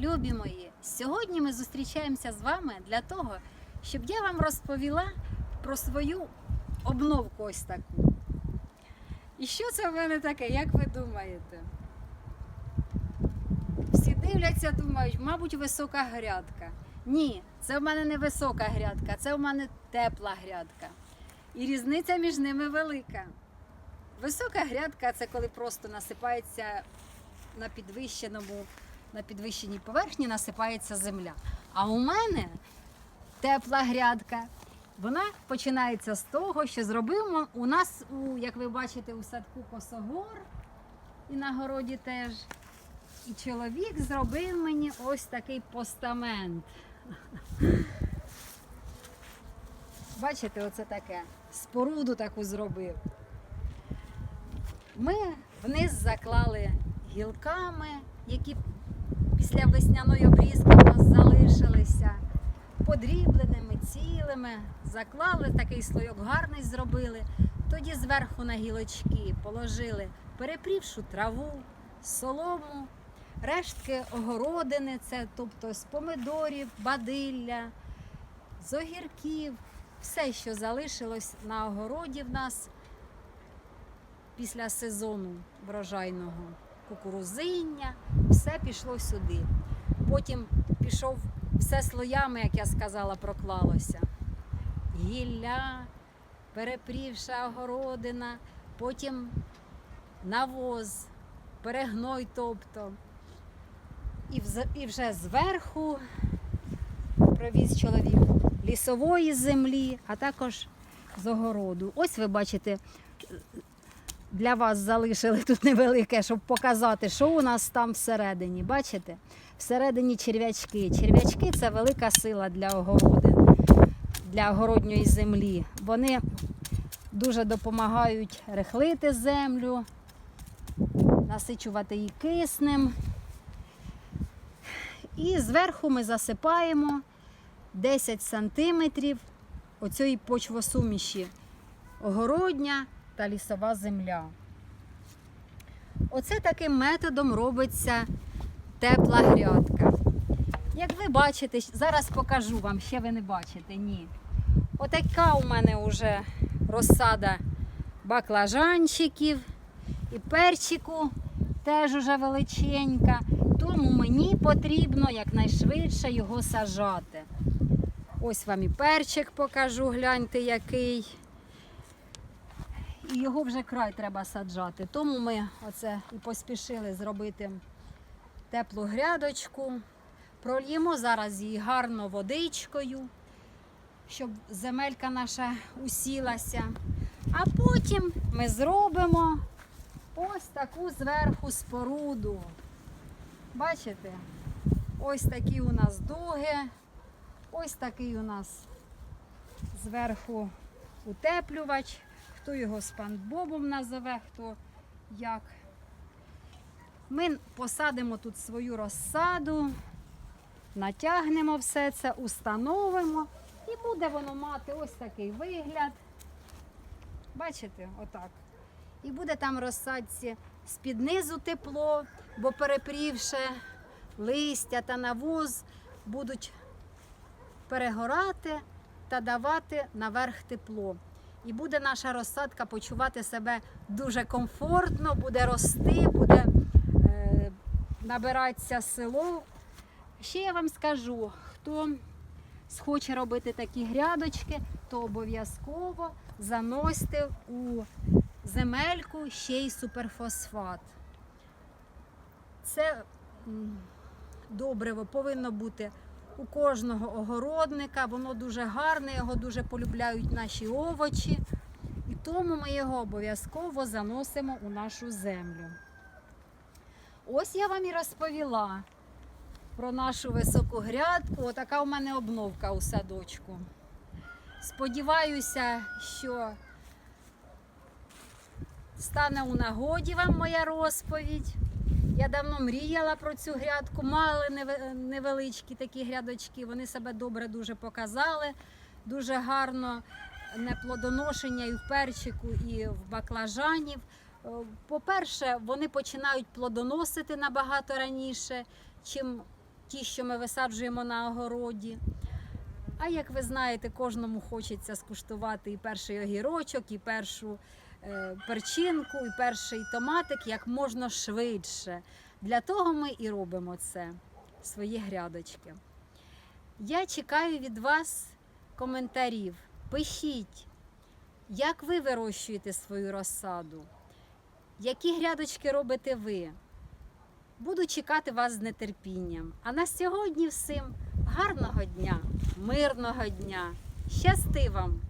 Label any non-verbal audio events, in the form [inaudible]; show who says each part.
Speaker 1: Любі мої, сьогодні ми зустрічаємося з вами для того, щоб я вам розповіла про свою обновку ось таку. І що це в мене таке, як ви думаєте? Всі дивляться, думають, мабуть, висока грядка. Ні, це в мене не висока грядка, це в мене тепла грядка. І різниця між ними велика. Висока грядка це коли просто насипається на підвищеному, на підвищеній поверхні насипається земля. А у мене тепла грядка. Вона починається з того, що зробимо у нас, у, як ви бачите, у садку косогор і на городі теж. І чоловік зробив мені ось такий постамент. Бачите, оце таке. Споруду таку зробив. Ми вниз заклали гілками, які після весняної обрізки в нас залишилися, подрібленими, цілими, заклали такий слойок гарний зробили. Тоді зверху на гілочки положили перепрівшу траву, солому, рештки огородини, це тобто з помидорів, бадилля, з огірків, все, що залишилось на огороді в нас після сезону врожайного кукурузиння, все пішло сюди. Потім пішов все слоями, як я сказала, проклалося. Гілля, перепрівша огородина, потім навоз, перегной, тобто. І, вже зверху привіз чоловік лісової землі, а також з огороду. Ось ви бачите, для вас залишили [laughs] тут невелике, щоб показати, що у нас там всередині. Бачите? Всередині черв'ячки. Черв'ячки це велика сила для огороди, для огородньої землі. Вони дуже допомагають рихлити землю, насичувати її киснем. І зверху ми засипаємо 10 сантиметрів оцієї почвосуміші огородня та лісова земля. Оце таким методом робиться тепла грядка. Як ви бачите, зараз покажу вам, ще ви не бачите, ні. Отака у мене вже розсада баклажанчиків і перчику теж уже величенька. Тому мені потрібно якнайшвидше його сажати. Ось вам і перчик покажу, гляньте який. І його вже край треба саджати. Тому ми оце і поспішили зробити теплу грядочку. Прольємо зараз її гарно водичкою, щоб земелька наша усілася. А потім ми зробимо ось таку зверху споруду. Бачите? Ось такі у нас дуги, ось такий у нас зверху утеплювач. Хто його спанбобом назове, хто як. Ми посадимо тут свою розсаду, натягнемо все це, установимо і буде воно мати ось такий вигляд. Бачите, отак. І буде там розсадці з-під низу тепло, бо перепрівши листя та навоз будуть перегорати та давати наверх тепло. І буде наша розсадка почувати себе дуже комфортно, буде рости, буде е, набиратися село. Ще я вам скажу, хто схоче робити такі грядочки, то обов'язково заносьте у земельку ще й суперфосфат. Це добриво повинно бути у кожного огородника, воно дуже гарне, його дуже полюбляють наші овочі. І тому ми його обов'язково заносимо у нашу землю. Ось я вам і розповіла про нашу високу грядку. Отака у мене обновка у садочку. Сподіваюся, що стане у нагоді вам моя розповідь. Я давно мріяла про цю грядку, мали невеличкі такі грядочки. Вони себе добре дуже показали, дуже гарно неплодоношення і в перчику, і в баклажанів. Е, По-перше, вони починають плодоносити набагато раніше, чим ті, що ми висаджуємо на огороді. А як ви знаєте, кожному хочеться скуштувати і перший огірочок, і першу перчинку, і перший томатик як можна швидше. Для того ми і робимо це, свої грядочки. Я чекаю від вас коментарів. Пишіть, як ви вирощуєте свою розсаду, які грядочки робите ви. Буду чекати вас з нетерпінням. А на сьогодні всім гарного дня, мирного дня. Щасти вам!